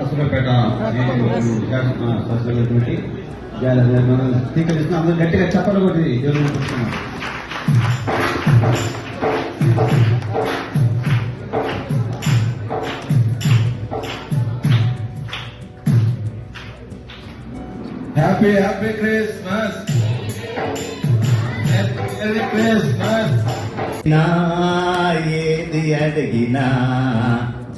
అసలుపేట శాసనటువంటి స్వీకరిస్తున్న అందరూ గట్టిగా చెప్పలు కొట్టి దేవుని పుస్తకం happy happy Christmas merry Christmas నా ఏది అడిగినా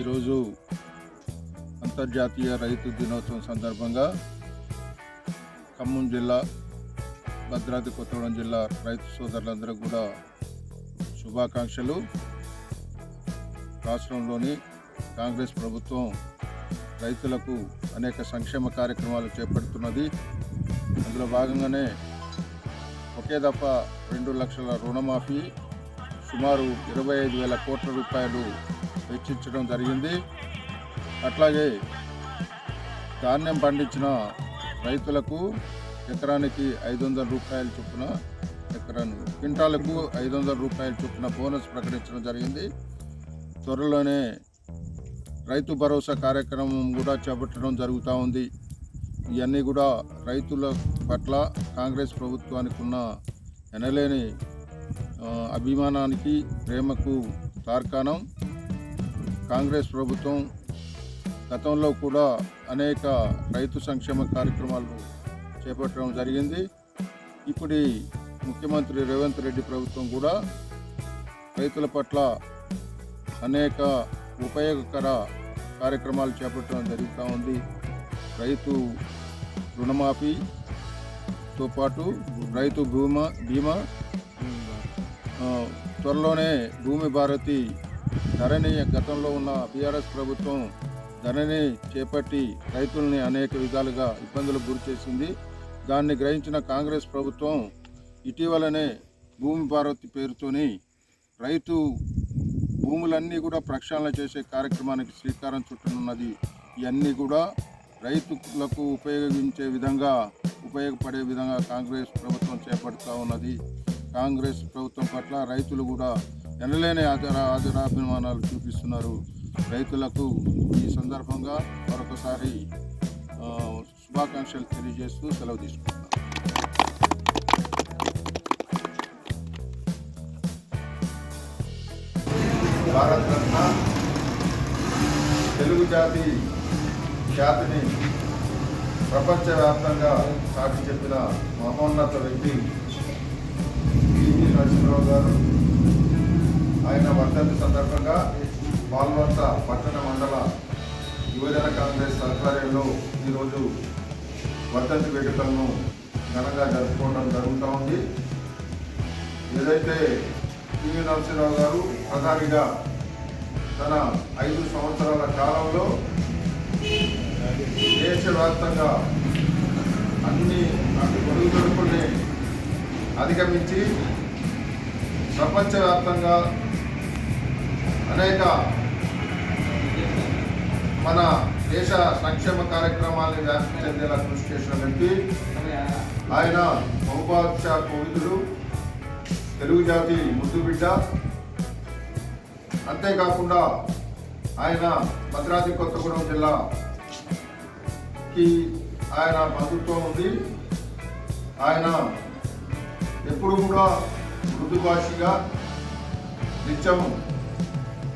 ఈరోజు అంతర్జాతీయ రైతు దినోత్సవం సందర్భంగా ఖమ్మం జిల్లా భద్రాద్రి కొత్తగూడెం జిల్లా రైతు సోదరులందరూ కూడా శుభాకాంక్షలు. రాష్ట్రంలోని కాంగ్రెస్ ప్రభుత్వం రైతులకు అనేక సంక్షేమ కార్యక్రమాలు చేపడుతున్నది. అందులో భాగంగానే ఒకే దఫా రెండు లక్షల రుణమాఫీ సుమారు ఇరవై ఐదు వేల కోట్ల రూపాయలు వెచ్చించడం జరిగింది. అట్లాగే ధాన్యం పండించిన రైతులకు ఎకరానికి ఐదు వందల రూపాయల చొప్పున ఎకరానికి క్వింటాలకు ఐదు వందల రూపాయల చొప్పున బోనస్ ప్రకటించడం జరిగింది. త్వరలోనే రైతు భరోసా కార్యక్రమం కూడా చేపట్టడం జరుగుతూ ఉంది. ఇవన్నీ కూడా రైతుల పట్ల కాంగ్రెస్ ప్రభుత్వానికి ఉన్న ఎనలేని అభిమానానికి ప్రేమకు తార్కాణం. కాంగ్రెస్ ప్రభుత్వం గతంలో కూడా అనేక రైతు సంక్షేమ కార్యక్రమాలు చేపట్టడం జరిగింది. ఇప్పుడు ముఖ్యమంత్రి రేవంత్ రెడ్డి ప్రభుత్వం కూడా రైతుల పట్ల అనేక ఉపయోగకర కార్యక్రమాలు చేపట్టడం జరుగుతూ ఉంది. రైతు రుణమాఫీతో పాటు రైతు భూమా బీమా త్వరలోనే భూమి భారతి ధరణి గతంలో ఉన్న బీఆర్ఎస్ ప్రభుత్వం ధరణి చేపట్టి రైతుల్ని అనేక విధాలుగా ఇబ్బందులకు గురి చేసింది. దాన్ని గ్రహించిన కాంగ్రెస్ ప్రభుత్వం ఇటీవలనే భూమి భారతి పేరుతోని రైతు భూములన్నీ కూడా ప్రక్షాళన చేసే కార్యక్రమానికి శ్రీకారం చుట్టనున్నది. ఇవన్నీ కూడా రైతులకు ఉపయోగించే విధంగా ఉపయోగపడే విధంగా కాంగ్రెస్ ప్రభుత్వం చేపడుతూ ఉన్నది. కాంగ్రెస్ ప్రభుత్వం పట్ల రైతులు కూడా ఎనలేని ఆదర ఆదరాభిమానాలు చూపిస్తున్నారు. రైతులకు ఈ సందర్భంగా మరొకసారి శుభాకాంక్షలు తెలియజేస్తూ సెలవు తీసుకుంటున్నాను భారతరత్న తెలుగు జాతి ఖ్యాతిని ప్రపంచవ్యాప్తంగా చాటి చెప్పిన మహోన్నత వ్యక్తి నరసింహరావు గారు. ఆయన వర్ధంతి సందర్భంగా పాల్వంత పట్టణ మండల యువజన కాంగ్రెస్ ఆధ్వర్యంలో ఈరోజు వర్ధంతి వేడుకలను ఘనంగా జరుపుకోవడం జరుగుతూ ఉంది. ఏదైతే పివి నరసింహరావు గారు ప్రధానిగా తన ఐదు సంవత్సరాల కాలంలో దేశవ్యాప్తంగా అన్ని అటు ఒడుగుదొడుకుల్ని అధిగమించి ప్రపంచవ్యాప్తంగా అనేక మన దేశ సంక్షేమ కార్యక్రమాలను వ్యాప్తి చెందేలా కృషి చేసిన వ్యక్తి. ఆయన బహుభాషా కోవిదుడు తెలుగు జాతి ముద్దు బిడ్డ. అంతేకాకుండా ఆయన భద్రాద్రి కొత్తగూడెం జిల్లాకి ఆయన బంధుత్వం ఉంది. ఆయన ఎప్పుడు కూడా మృదుభాషిగా భాషిగా నిత్యం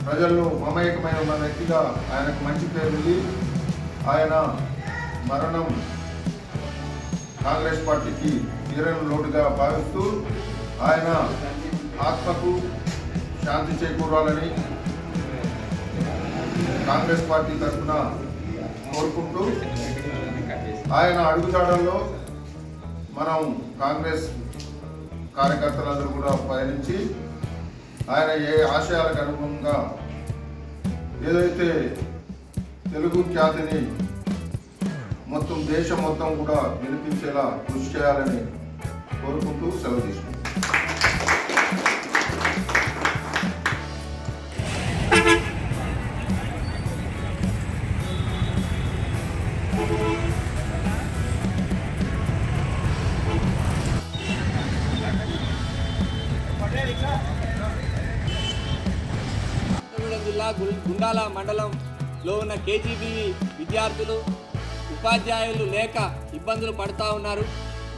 ప్రజల్లో మమేకమై ఉన్న వ్యక్తిగా ఆయనకు మంచి పేరుంది ఆయన మరణం కాంగ్రెస్ పార్టీకి తీరని లోటుగా భావిస్తూ ఆయన ఆత్మకు శాంతి చేకూరాలని కాంగ్రెస్ పార్టీ తరఫున కోరుకుంటూ ఆయన అడుగుజాడల్లో మనం కాంగ్రెస్ కార్యకర్తలందరూ కూడా పయనించి ఆయన ఏ ఆశయాలకు అనుగుణంగా ఏదైతే తెలుగు ఖ్యాతిని మొత్తం దేశం మొత్తం కూడా వినిపించేలా కృషి చేయాలని కోరుకుంటూ సెలవు తీసుకుంటాం గుండాల మండలంలో ఉన్న కేజీబీ విద్యార్థులు ఉపాధ్యాయులు లేక ఇబ్బందులు పడుతూ ఉన్నారు.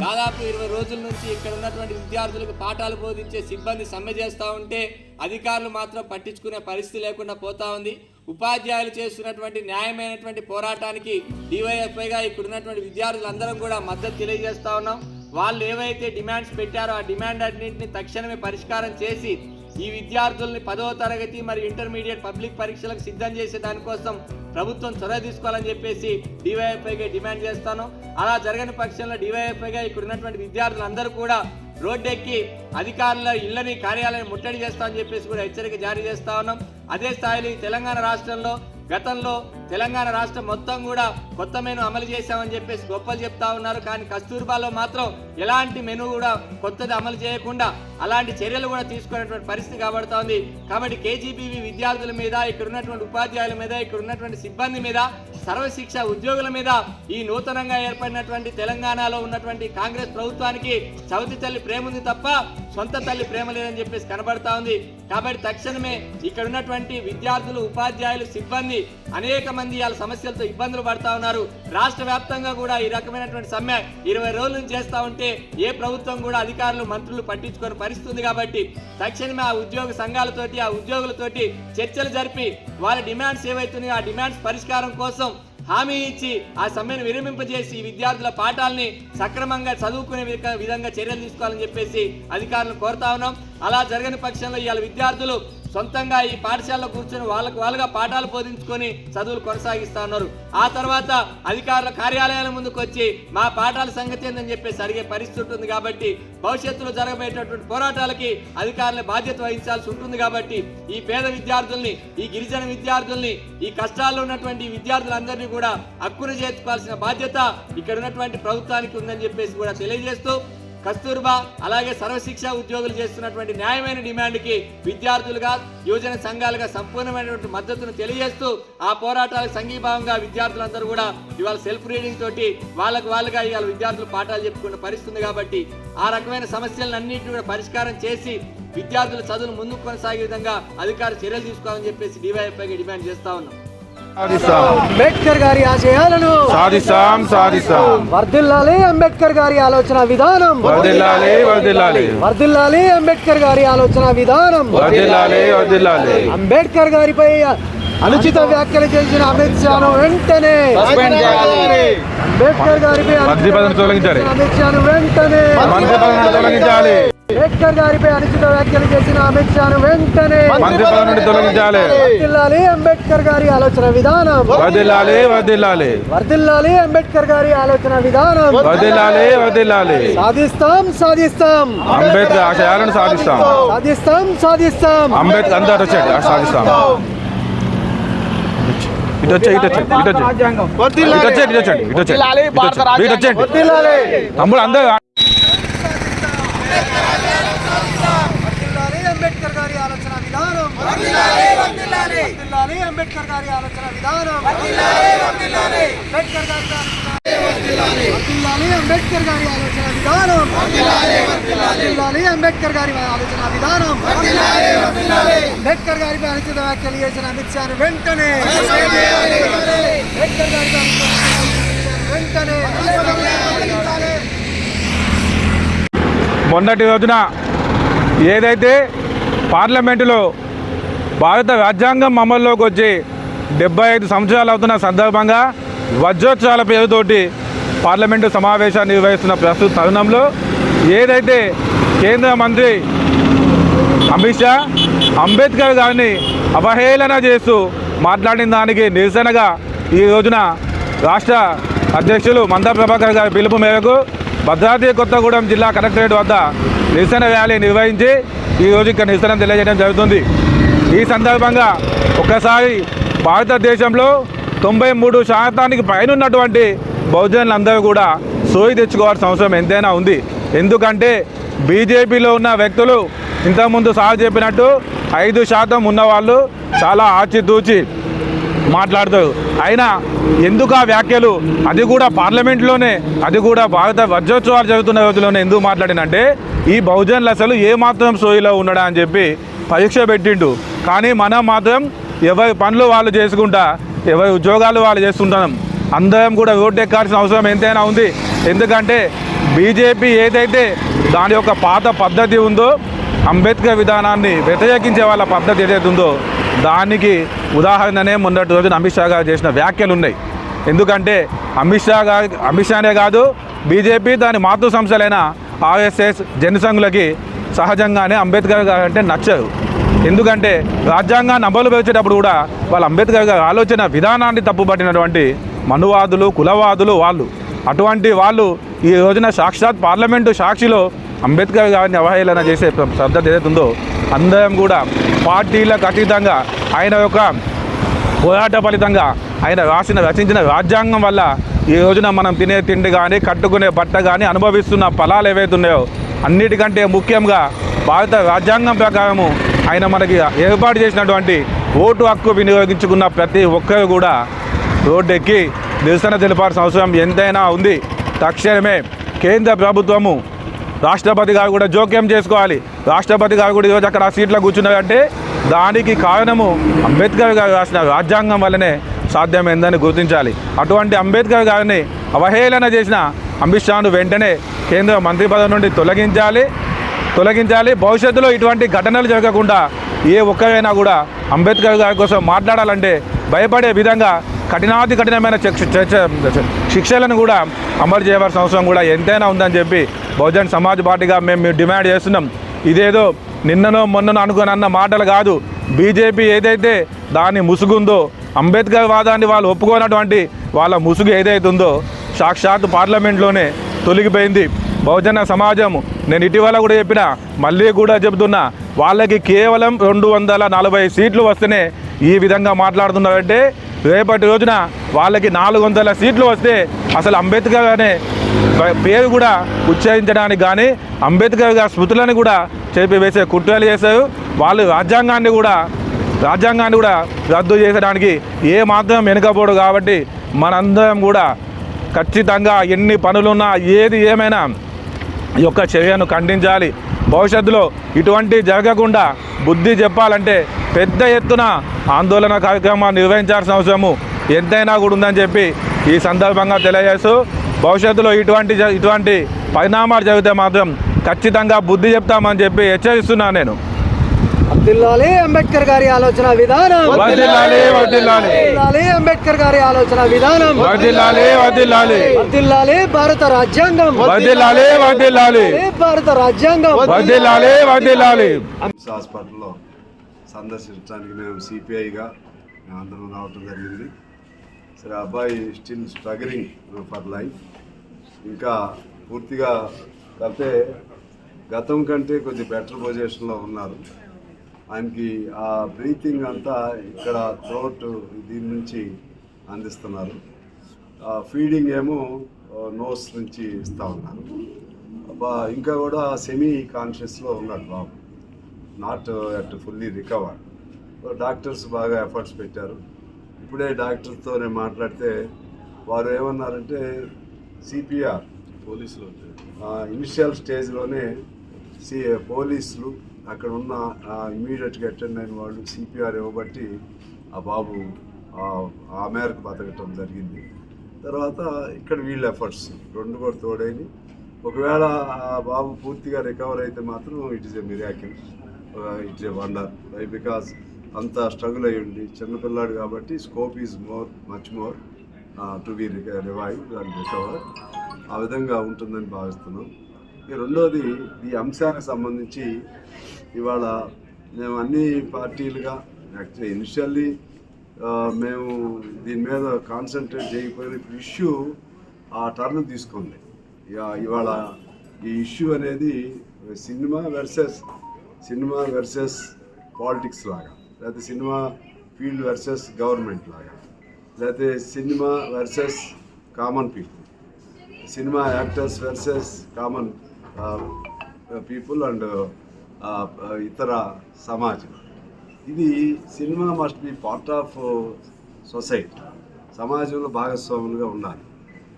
దాదాపు ఇరవై రోజుల నుంచి ఇక్కడ ఉన్నటువంటి విద్యార్థులకు పాఠాలు బోధించే సిబ్బంది సమ్మె చేస్తూ ఉంటే అధికారులు మాత్రం పట్టించుకునే పరిస్థితి లేకుండా పోతా ఉంది. ఉపాధ్యాయులు చేస్తున్నటువంటి న్యాయమైనటువంటి పోరాటానికి డివైఎఫ్ఐగా ఇక్కడ ఉన్నటువంటి విద్యార్థులందరం కూడా మద్దతు తెలియజేస్తూ ఉన్నాం. వాళ్ళు ఏవైతే డిమాండ్స్ పెట్టారో ఆ డిమాండ్ అన్నింటిని తక్షణమే పరిష్కారం చేసి ఈ విద్యార్థుల్ని పదవ తరగతి మరియు ఇంటర్మీడియట్ పబ్లిక్ పరీక్షలకు సిద్ధం చేసే దానికోసం ప్రభుత్వం చొరవ తీసుకోవాలని చెప్పేసి డివైఎఫ్ఐగా డిమాండ్ చేస్తాను. అలా జరగని పక్షంలో డివైఎఫ్ఐగా ఇక్కడ ఉన్నటువంటి విద్యార్థులందరూ కూడా రోడ్డెక్కి అధికారుల ఇళ్ళని కార్యాలయం ముట్టడి చేస్తామని చెప్పేసి కూడా హెచ్చరిక జారీ చేస్తా ఉన్నాం. అదే స్థాయిలో ఈ తెలంగాణ రాష్ట్రంలో గతంలో తెలంగాణ రాష్ట్రం మొత్తం కూడా కొత్త మెను అమలు చేశామని చెప్పేసి గొప్పలు చెప్తా ఉన్నారు. కానీ కస్తూర్బాలో మాత్రం ఎలాంటి మెను కూడా కొత్తది అమలు చేయకుండా అలాంటి చర్యలు కూడా తీసుకునేటువంటి పరిస్థితి కాబడతా ఉంది కాబట్టి కేజీబీవి విద్యార్థుల మీద ఇక్కడ ఉన్నటువంటి ఉపాధ్యాయుల మీద ఇక్కడ ఉన్నటువంటి సిబ్బంది మీద సర్వశిక్ష ఉద్యోగుల మీద ఈ నూతనంగా ఏర్పడినటువంటి తెలంగాణలో ఉన్నటువంటి కాంగ్రెస్ ప్రభుత్వానికి చవితి తల్లి ప్రేమ ఉంది తప్ప సొంత తల్లి ప్రేమ లేదని చెప్పేసి కనబడతా ఉంది. కాబట్టి తక్షణమే ఇక్కడ ఉన్నటువంటి విద్యార్థులు ఉపాధ్యాయులు సిబ్బంది అనేక మంది వాళ్ళ సమస్యలతో ఇబ్బందులు పడతా ఉన్నారు. రాష్ట్ర వ్యాప్తంగా కూడా ఈ రకమైనటువంటి సమ్మె ఇరవై రోజుల నుంచి చేస్తా ఉంటే ఏ ప్రభుత్వం కూడా అధికారులు మంత్రులు పట్టించుకొని పరిస్థితి కాబట్టి తక్షణమే ఆ ఉద్యోగ సంఘాలతోటి ఆ ఉద్యోగులతోటి చర్చలు జరిపి వాళ్ళ డిమాండ్స్ ఏవైతున్నాయో ఆ డిమాండ్స్ పరిష్కారం కోసం హామీ ఇచ్చి ఆ సమ్మెను విరమింపజేసి విద్యార్థుల పాఠాలని సక్రమంగా చదువుకునే విధంగా చర్యలు తీసుకోవాలని చెప్పేసి అధికారులను కోరుతా ఉన్నాం. అలా జరగని పక్షంలో ఇవాళ విద్యార్థులు సొంతంగా ఈ పాఠశాలలో కూర్చొని వాళ్ళకు వాళ్ళుగా పాఠాలు బోధించుకొని చదువులు కొనసాగిస్తా ఉన్నారు. ఆ తర్వాత అధికారుల కార్యాలయాల ముందుకు వచ్చి మా పాఠాల సంగతి ఏందని చెప్పేసి అడిగే పరిస్థితి ఉంటుంది కాబట్టి భవిష్యత్తులో జరగబోయేటటువంటి పోరాటాలకి అధికారుల బాధ్యత వహించాల్సి ఉంటుంది కాబట్టి ఈ పేద విద్యార్థుల్ని ఈ గిరిజన విద్యార్థుల్ని ఈ కష్టాల్లో ఉన్నటువంటి విద్యార్థులందరినీ కూడా హక్కును చేర్చుకోవాల్సిన బాధ్యత ఇక్కడ ఉన్నటువంటి ప్రభుత్వానికి ఉందని చెప్పేసి కూడా తెలియజేస్తూ కస్తూర్బా అలాగే సర్వశిక్ష ఉద్యోగులు చేస్తున్నటువంటి న్యాయమైన డిమాండ్కి విద్యార్థులుగా యువజన సంఘాలుగా సంపూర్ణమైనటువంటి మద్దతును తెలియజేస్తూ ఆ పోరాటాలకు సంఘీభావంగా విద్యార్థులందరూ కూడా ఇవాళ సెల్ఫ్ రీడింగ్ తోటి వాళ్ళకు వాళ్ళుగా ఇవాళ విద్యార్థులు పాఠాలు చెప్పుకున్న పరిస్థితుంది కాబట్టి ఆ రకమైన సమస్యలన్నింటినీ కూడా పరిష్కారం చేసి విద్యార్థుల చదువును ముందుకు కొనసాగే విధంగా అధికార చర్యలు తీసుకోవాలని చెప్పేసి డివైఎఫ్ఐగా డిమాండ్ చేస్తా ఉన్నాం. అంబేద్కర్ గారి ఆశయాలను సాధిస్తాం సాధిస్తాం. వర్ధిల్లాలి అంబేద్కర్ గారి ఆలోచన విధానం. వర్దిల్లాలి వర్దిల్లాలి వర్ధిల్లాలి అంబేద్కర్ గారి ఆలోచన విధానం. వర్దిల్లాలి వర్దిల్లాలి అంబేద్కర్ గారిపై అనుచిత వ్యాఖ్యలు చేసిన అమిత్ షాను వెంటనే. అంబేద్కర్ గారిపై అమిత్ షాను వెంటనే. అంబేద్కర్ గారిపై అనుచిత వ్యాఖ్యలు చేసిన అమిత్ షాను వెంటనే నుండి తొలగించాలి. వర్ధిల్లాలి అంబేద్కర్ గారి ఆలోచన విధానం. వర్దిల్లాలి వర్దిల్లాలి వర్ధిల్లాలి అంబేద్కర్ గారి ఆలోచన విధానం. వర్దిల్లాలి వర్దిల్లాలి సాధిస్తాం సాధిస్తాం. అంబేద్కర్ ఆశయాలను సాధిస్తాం. సాధిస్తాం సాధిస్తాం. అంబేద్కర్ అందరు వచ్చాడు సాధిస్తాం. ఇటు వచ్చే ఇటు వచ్చే ఇటు వచ్చే. ఇటు వచ్చే ఇటు వచ్చే ఇటు వర్ధిల్లాలి. తమ్ముడు అందరు వర్ధిల్లాలి అంబేద్కర్ గారి ఆలోచన అంబేద్కర్ గారి ఆలోచన విధానం. అంబేద్కర్ గారి అంబేద్కర్ గారి ఆలోచన విధానం. అంబేద్కర్ గారి ఆలోచన విధానం. అంబేద్కర్ అనుచిత వ్యాఖ్యలు చేసిన అమిత్ షాను వెంటనే అంబేద్కర్ చేసిన వెంటనే మొన్నటి రోజున ఏదైతే పార్లమెంటులో భారత రాజ్యాంగం అమల్లోకి వచ్చి డెబ్బై ఐదు సంవత్సరాలు అవుతున్న సందర్భంగా వజ్రోత్సవాల పేరుతోటి పార్లమెంటు సమావేశాన్ని నిర్వహిస్తున్న ప్రస్తుత తరుణంలో ఏదైతే కేంద్ర మంత్రి అమిత్ షా అంబేద్కర్ గారిని అవహేళన చేస్తూ మాట్లాడిన దానికి నిరసనగా ఈ రోజున రాష్ట్ర అధ్యక్షులు మందా ప్రభాకర్ గారి పిలుపు మేరకు భద్రాద్రి కొత్తగూడెం జిల్లా కలెక్టరేట్ వద్ద నిరసన ర్యాలీ నిర్వహించి ఈరోజు ఇక్కడ నిరసన తెలియజేయడం జరుగుతుంది. ఈ సందర్భంగా ఒకసారి భారతదేశంలో తొంభై మూడు శాతానికి పైన ఉన్నటువంటి బహుజనులందరూ కూడా సోయి తెచ్చుకోవాల్సిన అవసరం ఎంతైనా ఉంది. ఎందుకంటే బీజేపీలో ఉన్న వ్యక్తులు ఇంతకుముందు సార్ చెప్పినట్టు ఐదు శాతం ఉన్నవాళ్ళు చాలా ఆచితూచి మాట్లాడతారు. అయినా ఎందుకు ఆ వ్యాఖ్యలు? అది కూడా పార్లమెంట్లోనే అది కూడా భారత వజ్రోత్సవాలు జరుగుతున్న రోజుల్లోనే ఎందుకు మాట్లాడినంటే ఈ బహుజనులు అసలు ఏమాత్రం సోయిలో ఉండడా అని చెప్పి పరీక్ష పెట్టిండు. కానీ మనం మాత్రం ఎవరి పనులు వాళ్ళు చేసుకుంటా ఎవరి ఉద్యోగాలు వాళ్ళు చేసుకుంటున్నాం అందరం కూడా రోడ్డు ఎక్కాల్సిన అవసరం ఎంతైనా ఉంది. ఎందుకంటే బీజేపీ ఏదైతే దాని యొక్క పాత పద్ధతి ఉందో అంబేద్కర్ విధానాన్ని వ్యతిరేకించే వాళ్ళ పద్ధతి ఏదైతే ఉందో దానికి ఉదాహరణనే మొన్నటి రోజున అమిత్ షా గారు చేసిన వ్యాఖ్యలు ఉన్నాయి. ఎందుకంటే అమిత్ షా గారి అమిత్ షానే కాదు బీజేపీ దాని మాతృ సంస్థలైన ఆర్ఎస్ఎస్ జనసంఘులకి సహజంగానే అంబేద్కర్ గారు అంటే నచ్చరు. ఎందుకంటే రాజ్యాంగాన్ని అమలు పరిచేటప్పుడు కూడా వాళ్ళు అంబేద్కర్ గారి ఆలోచన విధానాన్ని తప్పుపట్టినటువంటి మనువాదులు కులవాదులు వాళ్ళు. అటువంటి వాళ్ళు ఈ రోజున సాక్షాత్ పార్లమెంటు సాక్షిలో అంబేద్కర్ గారిని అవహేళన చేసే పద్ధతి ఏదైతే ఉందో అందరం కూడా పార్టీలకు అతీతంగా ఆయన యొక్క పోరాట ఫలితంగా ఆయన రాసిన రచించిన రాజ్యాంగం వల్ల ఈ రోజున మనం తినే తిండి కానీ కట్టుకునే బట్ట కానీ అనుభవిస్తున్న ఫలాలు ఏవైతే ఉన్నాయో అన్నిటికంటే ముఖ్యంగా భారత రాజ్యాంగం ప్రకారము ఆయన మనకి ఏర్పాటు చేసినటువంటి ఓటు హక్కు వినియోగించుకున్న ప్రతి ఒక్కరు కూడా రోడ్డెక్కి నిరసన తెలపాల్సిన అవసరం ఎంతైనా ఉంది. తక్షణమే కేంద్ర ప్రభుత్వము రాష్ట్రపతి గారు కూడా జోక్యం చేసుకోవాలి. రాష్ట్రపతి గారు కూడా ఈరోజు అక్కడ ఆ సీట్లో కూర్చున్నారంటే దానికి కారణము అంబేద్కర్ గారు రాసిన రాజ్యాంగం వల్లనే సాధ్యమైందని గుర్తించాలి. అటువంటి అంబేద్కర్ గారిని అవహేళన చేసిన అమిత్ షాను వెంటనే కేంద్ర మంత్రి పదవి నుండి తొలగించాలి. తొలగించాలి. భవిష్యత్తులో ఇటువంటి ఘటనలు జరగకుండా ఏ ఒక్కరైనా కూడా అంబేద్కర్ గారి కోసం మాట్లాడాలంటే భయపడే విధంగా కఠినాతి కఠినమైన శిక్షలను కూడా అమలు చేయవలసిన అవసరం కూడా ఎంతైనా ఉందని చెప్పి బహుజన్ సమాజ్ పార్టీగా మేము డిమాండ్ చేస్తున్నాం. ఇదేదో నిన్ననో మొన్ననో అనుకుని అన్న మాటలు కాదు. బీజేపీ ఏదైతే దాని ముసుగుందో అంబేద్కర్ వాదాన్ని వాళ్ళు ఒప్పుకోనటువంటి వాళ్ళ ముసుగు ఏదైతుందో సాక్షాత్ పార్లమెంట్లోనే తొలగిపోయింది. బహుజన సమాజం నేను ఇటీవల కూడా చెప్పిన మళ్ళీ కూడా చెబుతున్నా వాళ్ళకి కేవలం రెండు వందల నలభై సీట్లు వస్తేనే ఈ విధంగా మాట్లాడుతున్నారంటే రేపటి రోజున వాళ్ళకి నాలుగు వందల సీట్లు వస్తే అసలు అంబేద్కర్ అనే పేరు కూడా ఉచ్చరించడానికి కానీ అంబేద్కర్ గారి స్మృతులను కూడా వేసే కుట్రలు చేశారు. వాళ్ళు రాజ్యాంగాన్ని కూడా రాజ్యాంగాన్ని కూడా రద్దు చేసడానికి ఏ మాత్రం వెనుకపోడు కాబట్టి మనందరం కూడా ఖచ్చితంగా ఎన్ని పనులున్నా ఏది ఏమైనా ఈ యొక్క చర్యను ఖండించాలి. భవిష్యత్తులో ఇటువంటి జరగకుండా బుద్ధి చెప్పాలంటే పెద్ద ఎత్తున ఆందోళన కార్యక్రమాన్ని నిర్వహించాల్సిన అవసరము ఎంతైనా కూడా ఉందని చెప్పి ఈ సందర్భంగా తెలియజేస్తూ భవిష్యత్తులో ఇటువంటి జ- ఇటువంటి పరిణామాలు జరిగితే మాత్రం ఖచ్చితంగా బుద్ధి చెప్తామని చెప్పి హెచ్చరిస్తున్నాను నేను. వర్ధిల్లాలి అంబేద్కర్ గారి ఆలోచన విధానం. వర్ధిల్లాలి అంబేద్కర్ గారి ఆలోచన విధానం. వర్ధిల్లాలి భారత రాజ్యాంగం. వర్ధిల్లాలి వర్ధిల్లాలి భారత రాజ్యాంగం. వర్ధిల్లాలి కిమ్స్ హాస్పిటల్లో సందర్శించడానికి మేము సిపిఐగా మేము అందరం రావటం జరిగింది. సరే అబ్బాయి స్టిల్ స్ట్రగలింగ్ ఫర్ లైఫ్ ఇంకా పూర్తిగా కాకపోతే గతం కంటే కొద్ది బెటర్ పొజిషన్లో ఉన్నారు. ఆయనకి ఆ బ్రీతింగ్ అంతా ఇక్కడ థ్రోట్ దీని నుంచి అందిస్తున్నారు. ఫీడింగ్ ఏమో నోస్ నుంచి ఇస్తూ ఉన్నారు. ఇంకా కూడా సెమీ కాన్షియస్లో ఉన్నాడు బాబు. Not at fully recover doctors బాగా ఎఫర్ట్స్ పెట్టారు. ఇప్పుడే డాక్టర్తో నేను మాట్లాడితే వారు ఏమన్నారంటే సిపిఆర్ పోలీసులు ఇనిషియల్ స్టేజ్లోనే సి పోలీసులు అక్కడ ఉన్న ఇమీడియట్గా అటెండ్ అయిన వాళ్ళు సిపిఆర్ ఇవ్వబట్టి ఆ బాబు ఆ- మేరకు బతకటం జరిగింది. తర్వాత ఇక్కడ వీళ్ళ ఎఫర్ట్స్ రెండు కూడా తోడైంది. ఒకవేళ ఆ బాబు పూర్తిగా రికవర్ అయితే మాత్రం it is a miracle it's a wonder why because అంత స్ట్రగుల్ అయ్యి ఉండి చిన్నపిల్లాడు కాబట్టి scope is more much more to be revive and recover ఆ విధంగా ఉంటుందని భావిస్తున్నాం. రెండోది ఈ అంశానికి సంబంధించి ఇవాళ మేము అన్ని పార్టీలుగా యాక్చువల్లీ ఇనిషియల్లీ మేము దీని మీద కాన్సన్ట్రేట్ చేయకపోయిన ఇష్యూ ఆ టర్న్ తీసుకుంది ఇక ఇవాళ ఈ ఇష్యూ అనేది cinema versus cinema versus politics లాగా లేకపోతే సినిమా ఫీల్డ్ వెర్సెస్ గవర్నమెంట్ లాగా లేకపోతే cinema versus common people cinema actors versus common people and ఇతర సమాజం. ఇది cinema must be part of society సమాజంలో భాగస్వాములుగా ఉండాలి.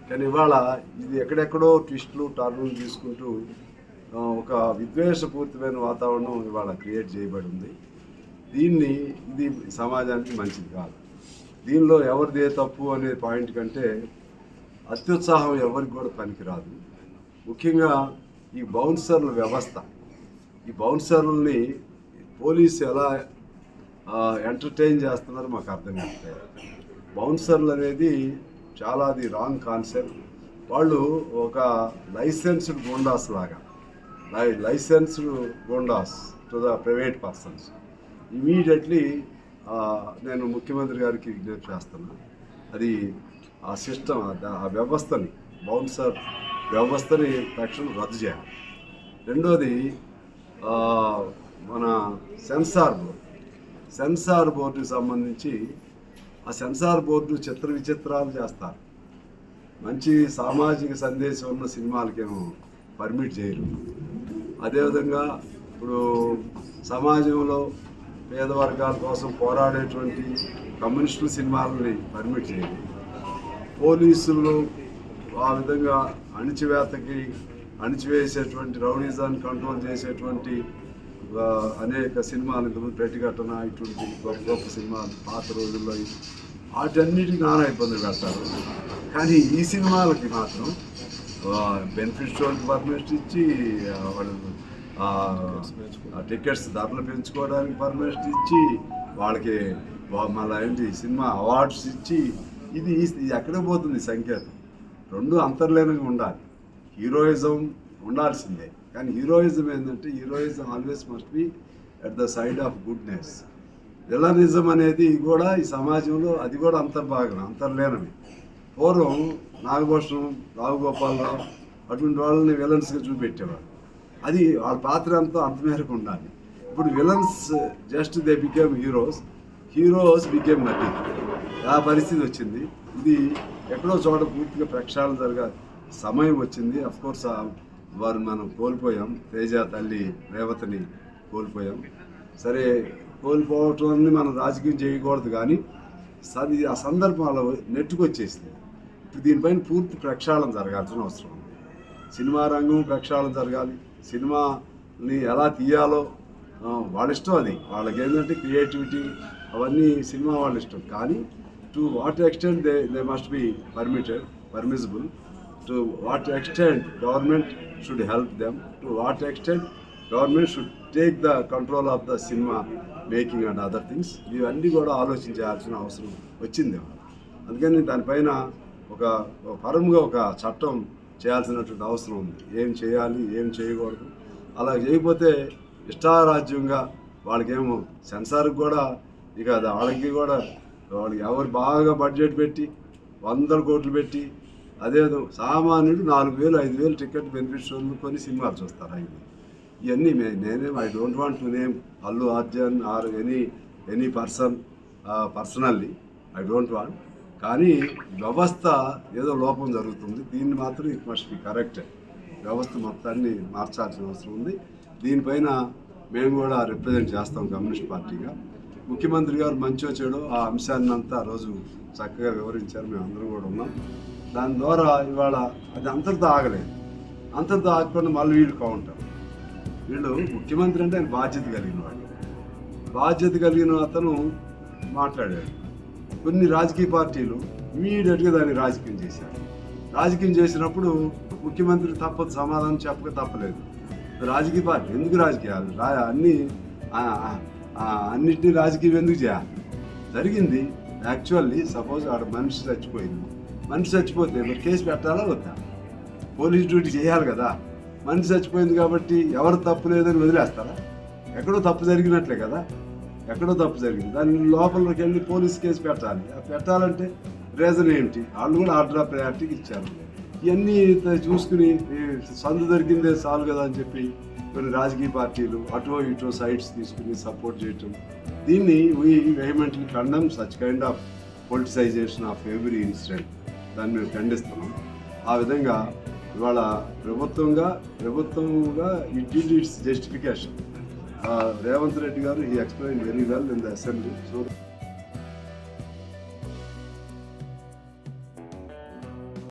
కానీ ఇవాళ ఇది ఎక్కడెక్కడో ట్విస్టులు టర్న్లు తీసుకుంటూ ఒక విద్వేషపూరితమైన వాతావరణం ఇవాళ క్రియేట్ చేయబడి ఉంది దీన్ని ఇది సమాజానికి మంచిది కాదు. దీనిలో ఎవరిదే తప్పు అనే పాయింట్ కంటే అత్యుత్సాహం ఎవరికి కూడా పనికిరాదు. ముఖ్యంగా ఈ బౌన్సర్ల వ్యవస్థ. ఈ బౌన్సర్లని పోలీసు ఎలా ఎంటర్టైన్ చేస్తున్నారో మాకు అర్థం కాదు బౌన్సర్లు అనేది చాలా అది రాంగ్ కాన్సెప్ట్. వాళ్ళు ఒక లైసెన్స్డ్ గోండాస్ లాగా li licensed goondas to the private persons. Immediately నేను ముఖ్యమంత్రి గారికి విజ్ఞప్తి చేస్తున్నాను అది ఆ సిస్టమ్ ఆ వ్యవస్థని బౌన్సర్ వ్యవస్థని తక్షణం రద్దు చేయాలి. రెండోది మన సెన్సార్ బోర్డు. సెన్సార్ బోర్డుకి సంబంధించి ఆ సెన్సార్ బోర్డు చిత్ర విచిత్రాలు చేస్తారు. మంచి సామాజిక సందేశం ఉన్న సినిమాలకేమో పర్మిట్ చేయరు. అదేవిధంగా ఇప్పుడు సమాజంలో పేద వర్గాల కోసం పోరాడేటువంటి కమ్యూనిస్టుల సినిమాలని పర్మిట్ చేయరు. పోలీసులు ఆ విధంగా అణిచివేతకి అణిచివేసేటువంటి రౌడీజాన్ని కంట్రోల్ చేసేటువంటి అనేక సినిమాలు ఇంతకుముందు పెట్టికట్టన ఇటువంటి గొప్ప గొప్ప సినిమాలు పాత రోజుల్లో ఇవి. వాటన్నిటికి నానా ఇబ్బందులు పెడతారు కానీ ఈ సినిమాలకి మాత్రం బెనిఫిట్ షోకి పర్మిషన్ ఇచ్చి వాళ్ళు టికెట్స్ ధరలు పెంచుకోవడానికి పర్మిషన్ ఇచ్చి వాళ్ళకి మళ్ళీ ఏంటి సినిమా అవార్డ్స్ ఇచ్చి ఇది ఇది ఎక్కడ పోతుంది సంకేతం రెండు అంతర్లీనంగా ఉండాలి. హీరోయిజం ఉండాల్సిందే. కానీ హీరోయిజం ఏంటంటే heroism always must be at the side of goodness. Villainism అనేది కూడా ఈ సమాజంలో అది కూడా అంతర్భాగం అంతర్లీనమే. పూర్వం నాగభూషణం రావుగోపాలరావు అటువంటి వాళ్ళని విలన్స్గా చూపెట్టేవారు. అది వాళ్ళ పాత్ర అంతా అంతమేరకు ఉండాలి. ఇప్పుడు villains just they became heroes heroes became nothing. ఆ పరిస్థితి వచ్చింది. ఇది ఎక్కడో చోట పూర్తిగా ప్రక్షాళన జరగాలి. సమయం వచ్చింది. అఫ్ కోర్స్ వారు మనం కోల్పోయాం. తేజ తల్లి రేవతిని కోల్పోయాం. సరే కోల్పోవటాన్ని మనం రాజకీయం చేయకూడదు కానీ సది ఆ సందర్భంలో నెట్టుకొచ్చేసింది. దీనిపైన పూర్తి ప్రక్షాళన జరగాల్సిన అవసరం ఉంది. సినిమా రంగం ప్రక్షాళన జరగాలి. సినిమాని ఎలా తీయాలో వాళ్ళ ఇష్టం అది. వాళ్ళకి ఏంటంటే క్రియేటివిటీ అవన్నీ సినిమా వాళ్ళ ఇష్టం. కానీ to what extent they they must be permitted permissible to what extent government should help them to what extent government should take the control of the cinema making and other things ఇవన్నీ కూడా ఆలోచించాల్సిన అవసరం వచ్చింది. అందుకని దానిపైన ఒక పరంగా ఒక చట్టం చేయాల్సినటువంటి అవసరం ఉంది. ఏం చేయాలి ఏం చేయకూడదు. అలా చేయకపోతే ఇష్టారాజ్యంగా వాళ్ళకేమో సెన్సార్కి కూడా ఇక వాళ్ళకి కూడా వాళ్ళకి ఎవరు బాగా బడ్జెట్ పెట్టి వందల కోట్లు పెట్టి అదేదో సామాన్యుడు నాలుగు వేలు ఐదు వేలు టికెట్ బెనిఫిట్ కొని సినిమాలు చూస్తారు ఆయన. ఇవన్నీ మే- నేనేం I don't want to name Allu Arjun or any any person personally I don't want. కానీ వ్యవస్థ ఏదో లోపం జరుగుతుంది. దీన్ని మాత్రం ఇట్ మస్ట్ బి కరెక్ట్. వ్యవస్థ మొత్తాన్ని మార్చాల్సిన అవసరం ఉంది. దీనిపైన మేము కూడా రిప్రజెంట్ చేస్తాం కమ్యూనిస్ట్ పార్టీగా. ముఖ్యమంత్రి గారు మంచి వచ్చాడు ఆ అంశాన్ని అంతా ఆ రోజు చక్కగా వివరించారు. మేము అందరూ కూడా ఉన్నాం. దాని ద్వారా ఇవాళ అది అంతటితో ఆగలేదు. అంతటితో ఆగకుండా మళ్ళీ వీళ్ళు కావుంటారు వీళ్ళు ముఖ్యమంత్రి అంటే ఆయన బాధ్యత కలిగిన వాడు. బాధ్యత కలిగిన అతను మాట్లాడాడు. కొన్ని రాజకీయ పార్టీలు ఇమీడియట్గా దాన్ని రాజకీయం చేశారు. రాజకీయం చేసినప్పుడు ముఖ్యమంత్రి తప్పదు సమాధానం చెప్పక తప్పలేదు. రాజకీయ పార్టీ ఎందుకు రాజకీయాలు? రా అన్నిటినీ రాజకీయం ఎందుకు చేయాలి? జరిగింది. యాక్చువల్లీ సపోజ్ ఆడ మనిషి చచ్చిపోయింది. మనిషి చచ్చిపోతే మరి కేసు పెట్టాలా వద్దా? పోలీస్ డ్యూటీ చేయాలి కదా. మనిషి చచ్చిపోయింది కాబట్టి ఎవరు తప్పు లేదని వదిలేస్తారా? ఎక్కడో తప్పు జరిగినట్లే కదా. ఎక్కడో తప్పు జరిగింది. దాని లోపలికి వెళ్ళి పోలీస్ కేసు పెట్టాలి? ఆ పెట్టాలంటే రీజన్ ఏంటి? వాళ్ళు కూడా ఆర్డర్ ఆఫ్ ప్రయారిటీకి ఇచ్చారు. ఇవన్నీ చూసుకుని సందు దొరికిందే చాలు కదా అని చెప్పి కొన్ని రాజకీయ పార్టీలు అటో ఇటో సైడ్స్ తీసుకుని సపోర్ట్ చేయటం. దీన్ని we vehemently condemn such kind of politicisation of every incident దాన్ని మేము ఖండిస్తున్నాం. ఆ విధంగా ఇవాళ ప్రభుత్వంగా ప్రభుత్వంగా it did its justification Revanth Reddy garu ఈ explain very well in the assembly so